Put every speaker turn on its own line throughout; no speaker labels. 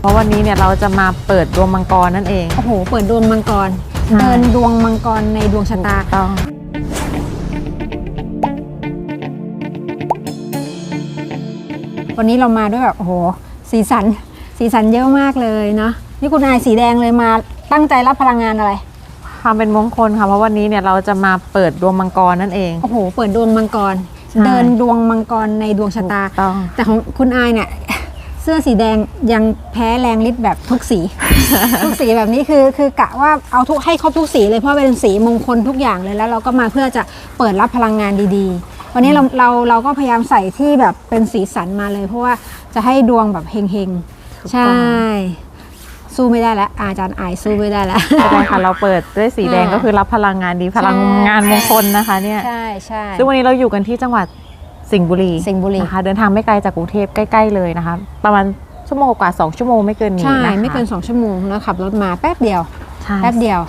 เพราะวันนี้เนี่ยเราจะมาเปิดดวงมังกรนั่นเอง
โอ้โห เปิดดวงมังกร
ใช่
เดินดวงมังกรในดวงชะตา
ต้อง
วันนี้เรามาด้วยแบบโอ้โห สีสัน สีสันเยอะมากเลยเนาะ นี่คุณนายสีแดงเลยมาตั้งใจรับพลังงานอะไร
ความเป็นมงคลค่ะ เพราะวันนี้เนี่ยเราจะมาเปิดดวงมังกรนั่นเอง
โอ้โห เปิดดวงมังกร
ใช่
เดินดวงมังกรในดวงชะตา
ต้อง
แต่ของคุณอายเนี่ยเสื้อสีแดงยังแพ้แรงฤทธิ์แบบทุกสี ทุกสีแบบนี้คือคือกะว่าเอาทุกให้ครบทุกสีเลยเพราะเป็นสีมงคลทุกอย่างเลยแล้วเราก็มาเพื่อจะเปิดรับพลังงานดีๆ วันนี้เราเราเราก็พยายามใส่ที่แบบเป็นสีสันมาเลย เพราะว่าจะให้ดวงแบบเฮง
ถูก
ๆใช่ สู้ไม่ได้แล้วอาจารย์อายสู้ไม่ได้แล้ว
ใช่ค่ะเราเปิดด้วยสีแดง
อ่า
ก็คือรับพลังงานดีพลังงานมงคลนะคะเนี่ย
ใช่ใช่
ซึ่งวันนี้เราอยู่กันที่จังหวัด สิงห์บุรี
สิงห์บุรี
นะคะเดินทางไม่ไกลจากกรุงเทพใกล้ ๆ เลยนะคะ ประมาณชั่วโมงกว่าสองชั่วโมงไม่เกินนี้
ใช่
นะคะ
ไม่เกิน 2 ชั่วโมงนะขับรถมาแป๊บเดียว
ใช่
แป๊บเดียว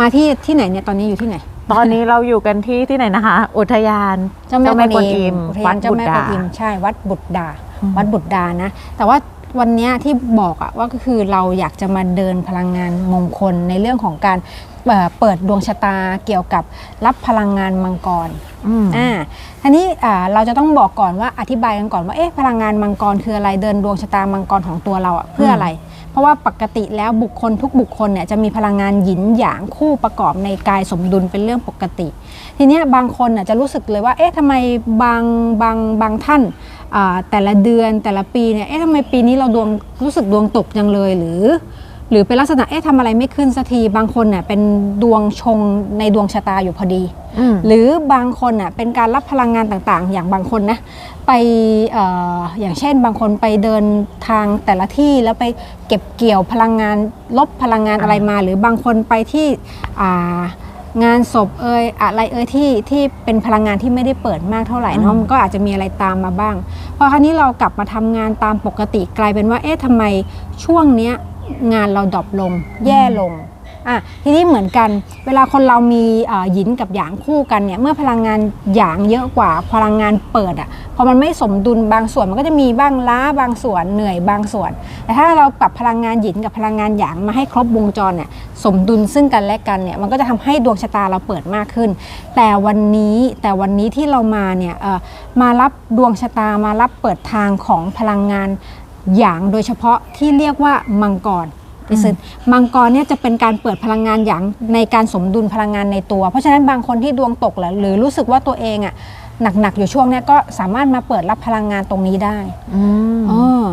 มาที่ที่ไหนเนี่ยตอนนี้อยู่ที่ไหน
ตอนนี้เราอยู่กันที่ที่ไหนนะคะ อุทยาน
เจ้าแม่กวนอิม
วั
วั
ด
ดเจ้า
บุต
แม่
ร
ก
ดา
วนอิมใช่วัดบุตรดา
อืม
วัดบุตรดานะ แต่ว่าวันเนี้ยที่บอกอะว่าก็คือเราอยากจะมาเดินพลังงานมงคลในเรื่องของการ เอ่อเปิดดวงชะตาเกี่ยวกับรับพลังงานมังกร
อืม
อ่าทีนี้อ่าเราจะต้องบอกก่อนว่าอธิบายกันก่อนว่าเอ๊ะพลังงานมังกรคืออะไรเดินดวงชะตามังกรของตัวเราอะเพื่ออะไร เพราะว่าปกติแล้วบุคคลทุกบุคคลเนี่ยจะมีพลังงานหยินหยางคู่ประกอบในกายสมดุลเป็นเรื่องปกติ ทีเนี้ยบางคนน่ะจะรู้สึกเลยว่าเอ๊ะทำไมบางบางบางท่านอ่าแต่ละเดือนแต่ละปีเนี่ยเอ๊ะทำไมปีนี้เราดวงรู้สึกดวงตกจังเลยหรือ หรือเป็นลักษณะเอ๊ะทำอะไรไม่ขึ้นสักทีบางคนเนี่ยเป็นดวงชงในดวงชะตาอยู่พอดี
อืม
หรือบางคนน่ะเป็นการรับพลังงานต่างๆ อย่างบางคนนะไปเอออย่างเช่นบางคนไปเดินทางแต่ละที่แล้วไปเก็บเกี่ยวพลังงานลบพลังงานอะไรมา หรือบางคนไปที่อ่างานศพเอ่ยอะไรเอ่ยที่ที่เป็นพลังงานที่ไม่ได้เปิดมากเท่าไหร่เนาะ
อืม
มันก็อาจจะมีอะไรตามมาบ้างพอคราวนี้เรากลับมาทำงานตามปกติกลายเป็นว่าเอ๊ะทำไมช่วงเนี้ย งานเราดรอปลง แย่ลงอะทีนี้เหมือนกัน เวลาคนเรามีอ่อหยินกับหยางคู่กันเนี่ย เมื่อพลังงานหยางเยอะกว่าพลังงานเปิดอะ พอมันไม่สมดุลบางส่วนมันก็จะมีบ้างล้าบางส่วนเหนื่อยบางส่วน แต่ถ้าเราปรับพลังงานหยินกับพลังงานหยางมาให้ครบวงจรเนี่ย สมดุลซึ่งกันและกันเนี่ย มันก็จะทำให้ดวงชะตาเราเปิดมากขึ้น แต่วันนี้แต่วันนี้ที่เรามาเนี่ยเอ่อมารับดวงชะตามารับเปิดทางของพลังงาน หยางโดยเฉพาะที่เรียกว่ามังกรดิฉันมังกรเนี่ยจะเป็นการเปิดพลังงานอย่างในการสมดุลพลังงานในตัว เพราะฉะนั้นบางคนที่ดวงตกหรือหรือรู้สึกว่าตัวเองอะหนักๆอยู่ช่วงเนี้ยก็สามารถมาเปิดรับพลังงานตรงนี้ได้
อืม
อ๋อ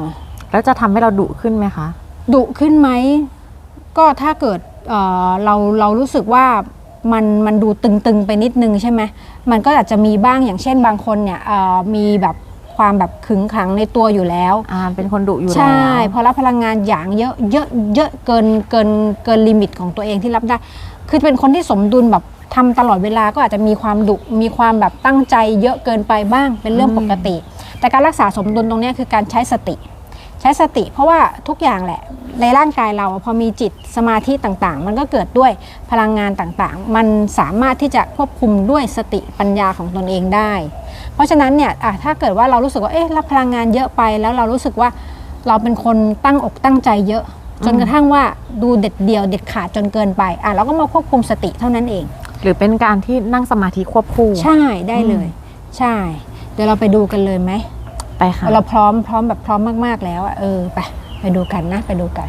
แล้วจะทำให้เราดุขึ้นไหมคะ
ดุขึ้นไหม ก็ถ้าเกิดเอ่อเราเรารู้สึกว่ามันมันดูตึงๆไปนิดนึงใช่ไหมมันก็อาจจะมีบ้างอย่างเช่นบางคนเนี่ยเอ่อมีแบบ ความแบบขึงขังในตัวอยู่แล้ว
อ่าเป็นคนดุอยู่แล้ว
ใช่พอรับพลังงานอย่างเยอะเยอะเยอะเกินเกินเกินลิมิตของตัวเองที่รับได้ คือเป็นคนที่สมดุลแบบทำตลอดเวลาก็อาจจะมีความดุมีความแบบตั้งใจเยอะเกินไปบ้างเป็นเรื่องปกติ แต่การรักษาสมดุลตรงเนี้ยคือการใช้สติ ใช้สติเพราะว่าทุกอย่างแหละในร่างกายเราอะพอมีจิตสมาธิต่างๆ มันก็เกิดด้วยพลังงานต่างๆ มันสามารถที่จะควบคุมด้วยสติปัญญาของตนเองได้ เพราะฉะนั้นเนี่ยอะถ้าเกิดว่าเรารู้สึกว่าเอ๊ะรับพลังงานเยอะไปแล้วเรารู้สึกว่าเราเป็นคนตั้งอกตั้งใจเยอะ จนกระทั่งว่าดูเด็ดเดี่ยวเด็ดขาดจนเกินไปอะเราก็มาควบคุมสติเท่านั้นเอง
หรือเป็นการที่นั่งสมาธิควบคู่
ใช่ได้เลย ใช่ เดี๋ยวเราไปดูกันเลยไหม
ไปค่ะ
เราพร้อมพร้อมแบบพร้อมมาก ๆ แล้วอะเออไปไปดูกันนะไปดูกัน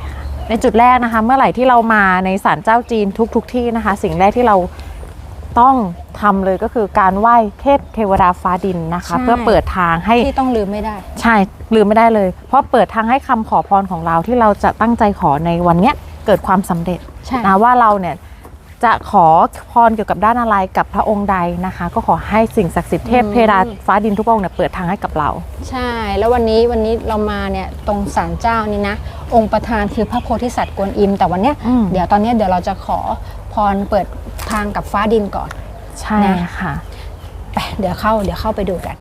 ในจุดแรกนะคะ เมื่อไหร่ที่เรามาในศาลเจ้าจีนทุกทุกๆที่นะคะ สิ่งแรกที่เราต้องทำเลยก็คือการไหว้เทพเทวดาฟ้าดินนะคะ
ใช่
เพื่อเปิดทางให้
ที่ต้องลืมไม่ได้
ใช่ลืมไม่ได้เลย เพราะเปิดทางให้คำขอพรของเราที่เราจะตั้งใจขอในวันเนี้ยเกิดความสำเร็จ
ใช่
นะว่าเราเนี่ย จะขอพรเกี่ยวกับด้านอะไรกับพระองค์ใดนะคะ ก็ขอให้สิ่งศักดิ์สิทธิ์เทพเทวดาฟ้าดินทุกองค์เนี่ยเปิดทางให้กับเรา
ใช่ แล้ววันนี้วันนี้เรามาเนี่ยตรงศาลเจ้านี่นะ องค์ประธานคือพระโพธิสัตว์กวนอิม แต่วันเนี้ย
อืม
เดี๋ยวตอนเนี้ยเดี๋ยวเราจะขอพรเปิดทางกับฟ้าดินก่อน
ใช่
นะ
ค่ะ
ไปเดี๋ยวเข้าเดี๋ยวเข้าไปดูกัน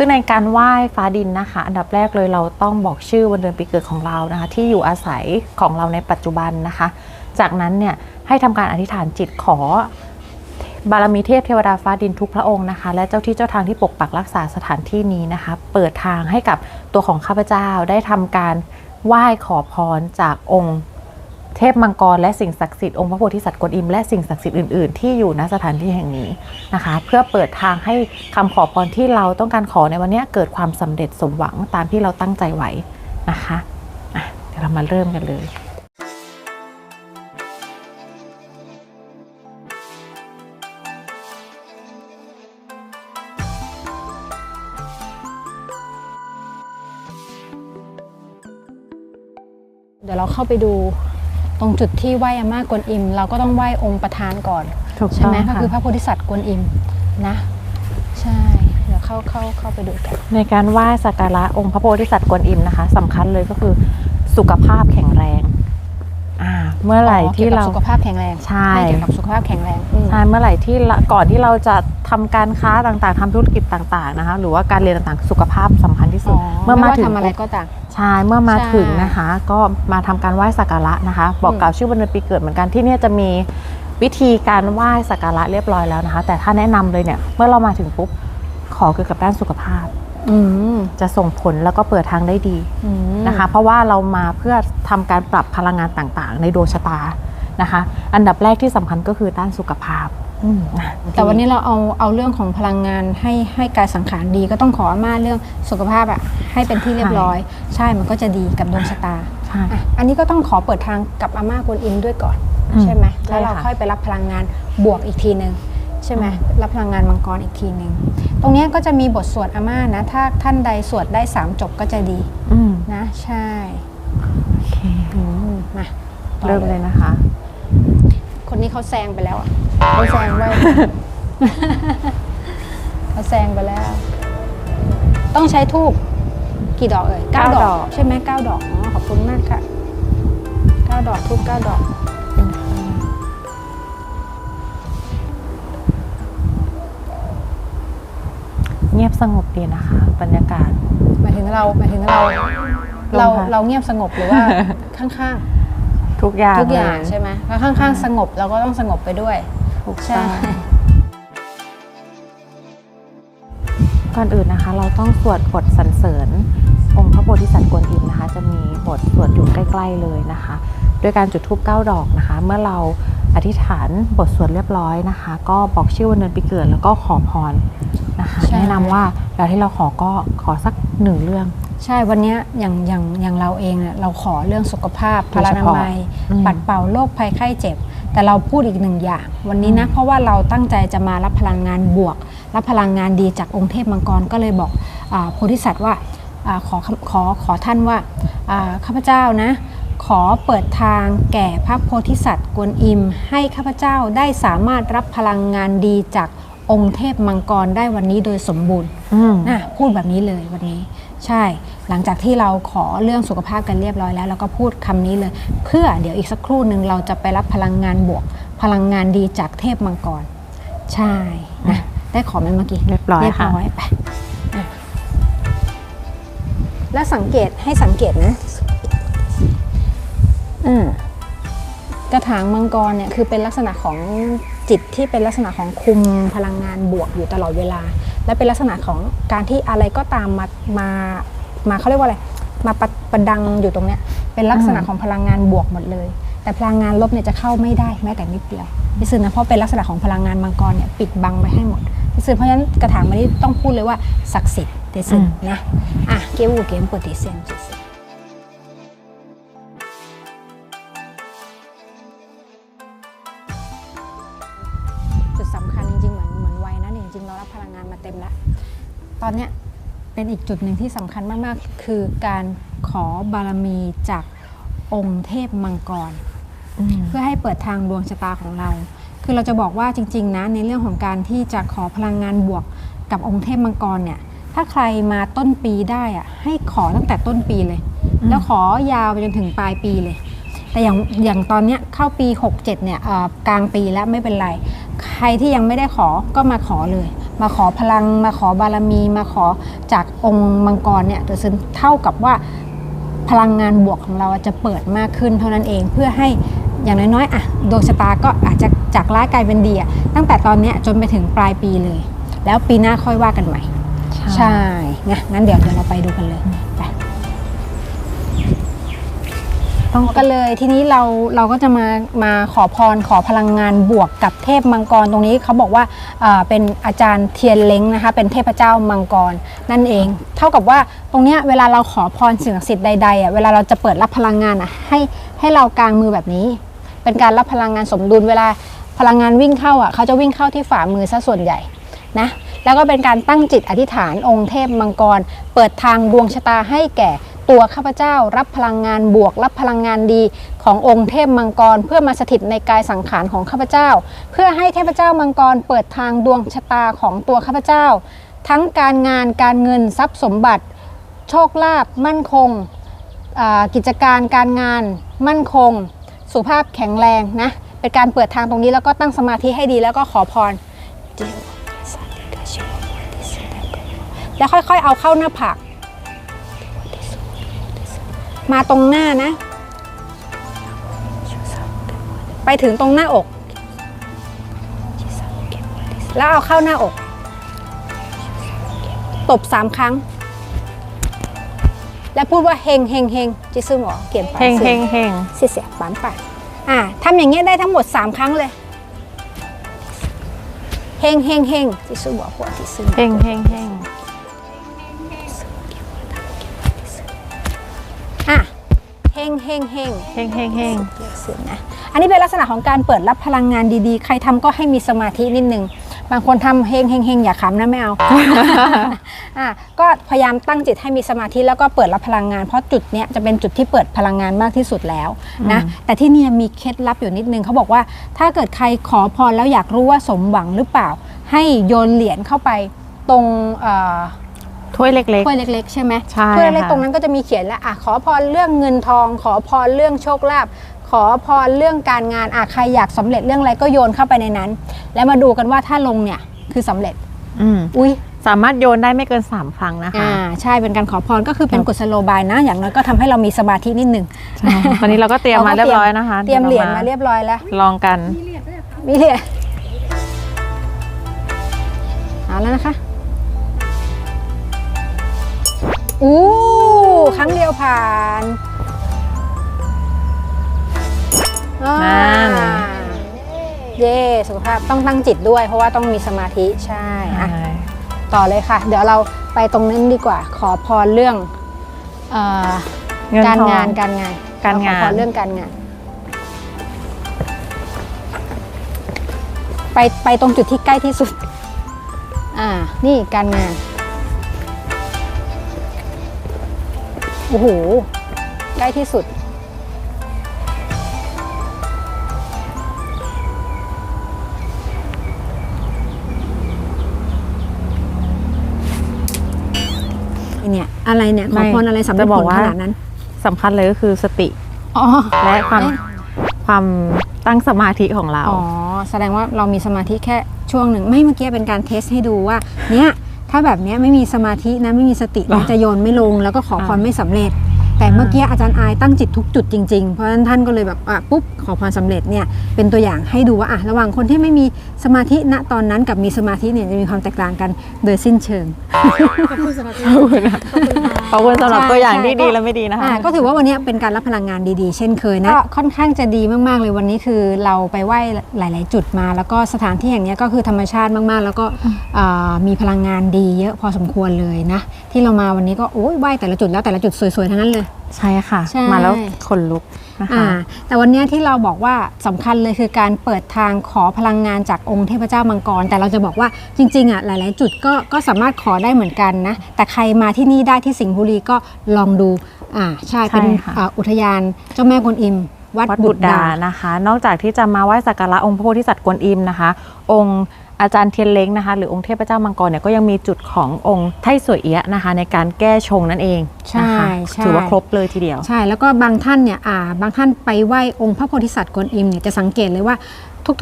ซึ่งในการไหว้ฟ้าดินนะคะ อันดับแรกเลยเราต้องบอกชื่อวันเดือนปีเกิดของเรานะคะ ที่อยู่อาศัยของเราในปัจจุบันนะคะ จากนั้นเนี่ยให้ทำการอธิษฐานจิตขอบารมีเทพเทวดาฟ้าดินทุกพระองค์นะคะ และเจ้าที่เจ้าทางที่ปกปักรักษาสถานที่นี้นะคะ เปิดทางให้กับตัวของข้าพเจ้าได้ทำการไหว้ขอพรจากองค์ เทพมังกรและสิ่งศักดิ์สิทธิ์องค์พระโพธิสัตว์กวนอิมและสิ่งศักดิ์สิทธิ์อื่นๆ ที่อยู่ณสถานที่แห่งนี้นะคะ เพื่อเปิดทางให้คำขอพรที่เราต้องการขอในวันนี้เกิดความสำเร็จสมหวังตามที่เราตั้งใจไว้นะคะะเดี๋ยวเรามาเริ่มกันเลย
เดี๋ยวเราเข้าไปดู ตรงจุดที่ไหว้อาม่ากวนอิม เราก็ต้องไหว้องค์ประธานก่อน
ถูก
ใช่ไหม
ต้อง
ก็
ค่ะ
คือพระโพธิสัตว์กวนอิมนะ ใช่เดี๋ยวเข้าเข้าเข้าไปดูกัน
ในการไหว้สักการะองค์พระโพธิสัตว์กวนอิมนะคะสำคัญเลยก็คือสุขภาพแข็งแรงอ่า เมื่อไหร่
อ๋อ
ที่
กี่ยวกับ
เรา
สุขภาพแข็งแรง
ใช่
เกี่ยวกับสุขภาพแข็งแรงอืม
ใช่เมื่อไหร่ที่ละก่อนที่เราจะทำการค้าต่างๆทำธุรกิจต่างๆนะคะหรือว่าการเรียนต่างๆ สุขภาพสำคัญที่สุ
อ๋
ด
อ
เมื่อมาถึง
ไว่ทำอะไร
ปุ๊บ
ก็ต่าง
ใช่เมื่อมา
ใช่
ถึงนะคะ ก็มาทำการไหว้สักการะนะคะ บอก
อืม
กล่าวชื่อวันเดือนปีเกิดเหมือนกันที่เนี่ยจะมีวิธีการไหว้สักการะเรียบร้อยแล้วนะคะ แต่ถ้าแนะนำเลยเนี่ยเมื่อเรามาถึงปุ๊บขอเกี่ยวกับด้านสุขภาพ
อืม
จะส่งผลแล้วก็เปิดทางได้ดี
อืม
นะคะ เพราะว่าเรามาเพื่อทำการปรับพลังงานต่างๆ ในดวงชะตานะคะ อันดับแรกที่สำคัญก็คือด้านสุขภาพนะ
แต่วันนี้เราเอาเอาเรื่องของพลังงานให้ให้กายสังขารดีก็ต้องขออาม่าเรื่องสุขภาพอะให้เป็นที่เรียบร้อย ใช่มันก็จะดีกับดวงชะตา
ใช่
อะอันนี้ก็ต้องขอเปิดทางกับอาม่ากวนอิมด้วยก่อน
อืม
ใช่ไหม
ใช่
แล้วเรา
ค่ะ
ค่อยไปรับพลังงานบวกอีกทีหนึ่ง ใช่ไหม
อืม
รับพลังงานมังกรอีกทีหนึ่งตรงเนี้ยก็จะมีบทสวดอาม่านะ ถ้าท่านใดสวดได้3จบก็จะดี
อืม
นะใช่
โอเค
อืมมาต่อ
เริ่มเลยนะคะ
คนนี้เขาแซงไปแล้วอะเขาแซงไว้เขาแซงไปแล้ว ต้องใช้ทูบกี่ดอกเอ่ยเก้า
เก้า
ด
ด
อ
อกก
ใช่ไหมเก้าดอกอ๋อขอบคุณมากค่ะเก้าดอกทูบเก้าดอก
เงียบสงบดีนะคะ บรรยากาศ
หมายถึงเราหมายถึงเราเรา
ลงค่ะ
เราเงียบสงบหรือว่าข้าง
ทุกอย่าง
ๆทุกอย่าง
เล
ใช่ไหมแล้วข้างๆ สงบเราก็ต้องสงบไปด้วย
ถูก
ใช่
ต้องก่อนอื่นนะคะ เราต้องสวดบทสรรเสริญ องค์พระโพธิสัตว์กวนอิมนะคะ จะมีบทสวดอยู่ใกล้ ๆเลยนะคะด้วยการจุดธูปเก้าดอกนะคะ เมื่อเราอธิษฐานบทสวดเรียบร้อยนะคะ ก็บอกชื่อวันเดือนปีเกิดแล้วก็ขอพรนะคะ
ใช่
แนะนำว่าเวลาที่เราขอก็ขอสักหนึ่งเรื่อง
ใช่วันเนี้ยอย่างอย่างอย่างเราเองเนี่ยเราขอเรื่องสุขภาพ
โด
พ
ย
ลา
เฉ
นา
พาะ
มัย
อืม
ปัดเป่าโรคภัยไข้เจ็บ แต่เราพูดอีกหนึ่งอย่าง วันนี้นะเพราะว่าเราตั้งใจจะมารับพลังงานบวก รับพลังงานดีจากองค์เทพมังกรก็เลยบอกอาโพธิสัตว์ว่าอาขอขอขอท่านว่าอ่าข้าพเจ้านะขอเปิดทางแก่พระโพธิสัตว์กวนอิม ให้ข้าพเจ้าได้สามารถรับพลังงานดีจาก องค์เทพมังกรได้วันนี้โดยสมบูรณ์
อืม
นะพูดแบบนี้เลยวันนี้ ใช่ หลังจากที่เราขอเรื่องสุขภาพกันเรียบร้อยแล้วเราก็พูดคำนี้เลย เพื่อเดี๋ยวอีกสักครู่หนึ่งเราจะไปรับพลังงานบวก พลังงานดีจากเทพมังกร ใช่นะได้ขอไหมเมื่อกี้
เรียบร้อย
เรียบ
ค่ะ
ร้อยไปอะและสังเกตให้สังเกตนะอืมกระถางมังกรเนี่ยคือเป็นลักษณะของ จิตที่เป็นลักษณะของคุมพลังงานบวกอยู่ตลอดเวลา และเป็นลักษณะของการที่อะไรก็ตามมามามาเขาเรียกว่าอะไรมาประประดังอยู่ตรงเนี้ยเป็นลักษณะของพลังงานบวกหมดเลย แต่พลังงานลบเนี่ยจะเข้าไม่ได้แม้แต่นิดเดียวพี่ซึนนะเพราะเป็นลักษณะของพลังงานมังกรเนี่ยปิดบังไว้ให้หมดพี่ซึนเพราะฉะนั้นกระถางมันนี้ต้องพูดเลยว่าศักดิ์สิทธิ์พี่ซึน
อืม
นะอะเกวูเกมเปิดตีเซน ตอนเนี้ยเป็นอีกจุดหนึ่งที่สำคัญมาก ๆ คือการขอบารมีจากองค์เทพมังกร
อืม
เพื่อให้เปิดทางดวงชะตาของเรา คือเราจะบอกว่าจริง ๆ นะ ในเรื่องของการที่จะขอพลังงานบวกกับองค์เทพมังกรเนี่ย ถ้าใครมาต้นปีได้อะให้ขอตั้งแต่ต้นปีเลย
อืม
แล้วขอยาวไปจนถึงปลายปีเลย แต่อย่างอย่างตอนเนี้ยเข้าปี 67เนี่ยเอ่อกลางปีแล้วไม่เป็นไร ใครที่ยังไม่ได้ขอก็มาขอเลยเพ มาขอพลัง มาขอบารมี มาขอจากองค์มังกรเนี่ยซึ่งเท่ากับว่าพลังงานบวกของเราจะเปิดมากขึ้นเท่านั้นเองเพื่อให้อย่างน้อยๆอะดวงชะตาก็อาจจะจากร้ายกลายเป็นดีอะตั้งแต่ตอนเนี้ยจนไปถึงปลายปีเลย แล้วปีหน้าค่อยว่ากันใหม่ ใช่งั้นงั้นเดี๋ยวเดี๋ยวเราไปดูกันเลยไป
ต้อง
กันเลยทีนี้เราเราก็จะมามาขอพรขอพลังงานบวกกับเทพมังกรตรงนี้เขาบอกว่าเป็นอาจารย์เทียนเล้งนะคะ เป็นเทพเจ้ามังกรนั่นเอง เท่ากับว่าตรงเนี้ยเวลาเราขอพรสิ่งศักดิ์สิทธิ์ใดๆอะเวลาเราจะเปิดรับพลังงานอะให้ให้เรากลางมือแบบนี้ เป็นการรับพลังงานสมดุลเวลาพลังงานวิ่งเข้าอะเขาจะวิ่งเข้าที่ฝ่ามือซะส่วนใหญ่นะแล้วก็เป็นการตั้งจิตอธิษฐานองค์เทพมังกร เปิดทางดวงชะตาให้แก่ ตัวข้าพเจ้ารับพลังงานบวก รับพลังงานดีขององค์เทพมังกร เพื่อมาสถิตในกายสังขารของข้าพเจ้า เพื่อให้เทพเจ้ามังกรเปิดทางดวงชะตาของตัวข้าพเจ้า ทั้งการงานการเงินทรัพย์สมบัติ โชคลาภมั่นคงอ่ากิจการการงานมั่นคง สุขภาพแข็งแรงนะเป็นการเปิดทางตรงนี้แล้วก็ตั้งสมาธิให้ดีแล้วก็ขอพรแล้วค่อยๆเอาเข้าหน้าผาก มาตรงหน้านะ ไปถึงตรงหน้าอก แล้วเอาเข้าหน้าอก ตบสามครั้ง แล้วพูดว่าเฮงเฮงเฮงจิซึหมอเขียนไป
เฮงเฮงเฮง
เสียเสียปานป่ะอ่าทำอย่างเงี้ยได้ทั้งหมด3ครั้งเลยเฮงเฮงเฮงจิซึหมอหัวจิซึหมอ
เฮงเฮงเฮง
งเฮงเฮง
เฮงเฮงเฮง
เสียงนะอันนี้เป็นลักษณะของการเปิดรับพลังงานดีๆ ใครทำก็ให้มีสมาธินิดนึงบางคนทำเฮงเฮงเฮงอย่าขำนะไม่เอาอะก็พยายามตั้งจิตให้มีสมาธิแล้วก็เปิดรับพลังงาน เพราะจุดเนี้ยจะเป็นจุดที่เปิดพลังงานมากที่สุดแล้วนะแต่ที่เนี่ยมีเคล็ดลับอยู่นิดนึงเขาบอกว่า ถ้าเกิดใครขอพรแล้วอยากรู้ว่าสมหวังหรือเปล่า ให้โยนเหรียญเข้าไปตรงเอ่อ
ถ้วยเล็ก
ถ้วยเล็กๆใช่ไหม
ใช่
ถ้วยเล็ก
ค่ะ
ๆตรงนั้นก็จะมีเขียนแล้วอะขอพรเรื่องเงินทอง ขอพรเรื่องโชคลาภขอพรเรื่องการงานอะใครอยากสำเร็จเรื่องอะไรก็โยนเข้าไปในนั้น แล้วมาดูกันว่าถ้าลงเนี่ยคือสำเร็จ
ๆอืม
อุ้ย
สามารถโยนได้ไม่เกิน 3 ครั้งนะคะ
อ่าใช่เป็นการขอพรก็คือเป็น
ครับ
กุศโลบายนะ อย่างน้อยก็ทำให้เรามีสมาธินิดหนึ่ง
ใช่ตอนนี้เราก็เตรียมมาเรียบร้อยนะคะ
เตรียมเหรียญ
ดี๋ว
มาเรียบร้อยแล้ว
ลองกัน
มีเหรียญเอาแล้วนะคะ อู้ครั้งเดียวผ่านอ่า
นั่น
เย่สุขภาพต้องตั้งจิตด้วย เพราะว่าต้องมีสมาธิใช่อะต่อเลยค่ะ เดี๋ยวเราไปตรงนั้นดีกว่า ขอพรเรื่องเออ
เงิน
การ
ทอง
งานการงาน
การงาน
เขอพรเรื่องการงาน ไปไปตรงจุดที่ใกล้ที่สุด อ่า นี่การงาน โอ้โห ใกล้ที่สุด เนี่ย อะไรเนี่ย ขอพรอะไรสำเร็จ
จะบ
ผ
อก
ล
ว่า
ขนาดนั้น
สำคัญเลยก็คือสติ
อ๋อ
และความ
เอ๊ะ
ความตั้งสมาธิของเรา
อ๋อ แสดงว่าเรามีสมาธิแค่ช่วงหนึ่ง ไม่เมื่อกี้เป็นการเทสให้ดูว่า เนี่ย ถ้าแบบเนี้ยไม่มีสมาธินะไม่มีสติ
หรอ
มันจะโยนไม่ลง แล้วก็ขอพร
อ่า
ไม่สำเร็จ แต่เมื่อกี้อาจารย์อายตั้งจิตทุกจุดจริงๆ เพราะฉะนั้นท่านก็เลยแบบอะปุ๊บขอพรสำเร็จเนี่ยเป็นตัวอย่างให้ดูว่าอะระหว่างคนที่ไม่มีสมาธิณตอนนั้นกับมีสมาธิเนี่ยจะมีความแตกต่างกันโดยสิ้นเชิง
ขอบคุณสำหรับตัวอย่างที่
ใช่
ดี
ก็
และไม่ดีนะคะ
อ่าก็ถือว่าวันนี้เป็นการรับพลังงานดีๆ เช่นเคยนะก็ค่อนข้างจะดีมากๆเลยวันนี้คือเราไปไหว้หลาย ๆ จุดมา แล้วก็สถานที่อย่างเนี้ยก็คือธรรมชาติมากๆ แล้วก็อ่ามีพลังงานดีเยอะพอสมควรเลยนะ ที่เรามาวันนี้ก็โอ้ยไหว้แต่ละจุดแล้วแต่ละจุดสวยๆทั้งนั้นเลย
ใช่ค่ะ
ใช่
มาแล้วขนลุกนะคะ
อ่าแต่วันเนี้ยที่เราบอกว่าสำคัญเลยคือการเปิดทางขอพลังงานจากองค์เทพเจ้ามังกร แต่เราจะบอกว่าจริงๆอะหลาย ๆ จุดก็ก็สามารถขอได้เหมือนกันนะ แต่ใครมาที่นี่ได้ที่สิงห์บุรีก็ลองดูอ่าใช่เป็น
ใช่ค่ะ
อ่าอุทยานเจ้าแม่กวนอิม วัด
วัด
บุ
บุ
ต
ต
ร
ร
ดา
ดา นะคะ นอกจากที่จะมาไหว้สักการะองค์พระโพธิสัตว์กวนอิมนะคะ องค์ อาจารย์เทียนเล้งนะคะ หรือองค์เทพเจ้ามังกรเนี่ยก็ยังมีจุดขององค์ไทสวยเอียะนะคะ ในการแก้ชงนั่นเอง
ใช่
นะคะ
ใช่
ถือว่าครบเลยทีเดียว
ใช่แล้วก็บางท่านเนี่ยอ่าบางท่านไปไหว้องค์พระโพธิสัตว์กวนอิมเนี่ยจะสังเกตเลยว่า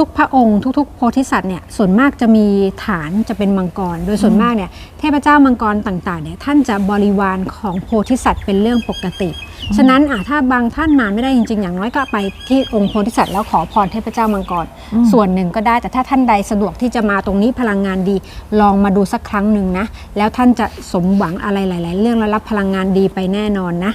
ทุกๆ พระองค์ทุกๆ โพธิสัตว์เนี่ยส่วนมากจะมีฐานจะเป็นมังกร โดยส่วนมากเนี่ยเทพเจ้ามังกรต่างๆเนี่ยท่านจะบริวารของโพธิสัตว์เป็นเรื่องปกติ ฉะนั้นอะถ้าบางท่านมาไม่ได้จริงๆ อย่างน้อยก็ไปที่องค์โพธิสัตว์แล้วขอพรเทพเจ้ามังกร
อืม
ส่วนหนึ่งก็ได้แต่ถ้าท่านใดสะดวกที่จะมาตรงนี้พลังงานดี ลองมาดูสักครั้งหนึ่งนะแล้วท่านจะสมหวังอะไรหลาย ๆ เรื่องและรับพลังงานดีไปแน่นอนนะ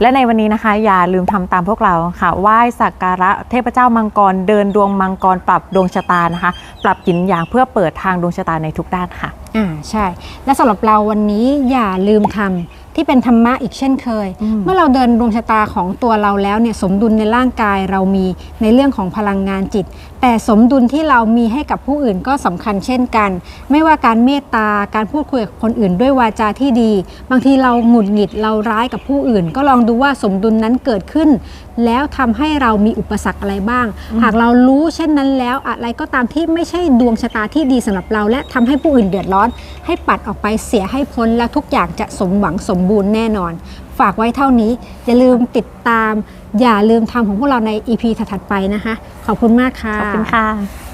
และในวันนี้นะคะ อย่าลืมทำตามพวกเราค่ะไหว้สักการะเทพเจ้ามังกร เดินดวงมังกร ปรับดวงชะตานะคะ ปรับกินหยางเพื่อเปิดทางดวงชะตาในทุกด้านค่ะ
อ่าใช่ และสำหรับเราวันนี้อย่าลืมทำ ที่เป็นธรรมะอีกเช่นเคย
อืม
เมื่อเราเดินดวงชะตาของตัวเราแล้วเนี่ยสมดุลในร่างกายเรามีในเรื่องของพลังงานจิต แต่สมดุลที่เรามีให้กับผู้อื่นก็สำคัญเช่นกัน ไม่ว่าการเมตตาการพูดคุยกับคนอื่นด้วยวาจาที่ดี บางทีเราหงุดหงิดเราร้ายกับผู้อื่น ก็ลองดูว่าสมดุลนั้นเกิดขึ้น แล้วทำให้เรามีอุปสรรคอะไรบ้าง หากเรารู้เช่นนั้นแล้วอะไรก็ตามที่ไม่ใช่ดวงชะตาที่ดีสำหรับเรา และทำให้ผู้อื่นเดือดร้อน ให้ปัดออกไปเสียให้พ้นแล้วทุกอย่างจะสมหวังสมบูรณ์แน่นอน ฝากไว้เท่านี้ อย่าลืมติดตาม อย่าลืมทำของพวกเราใน EP ถัดๆไปนะคะ ขอบคุณมากค่ะ
ขอบคุณค่ะ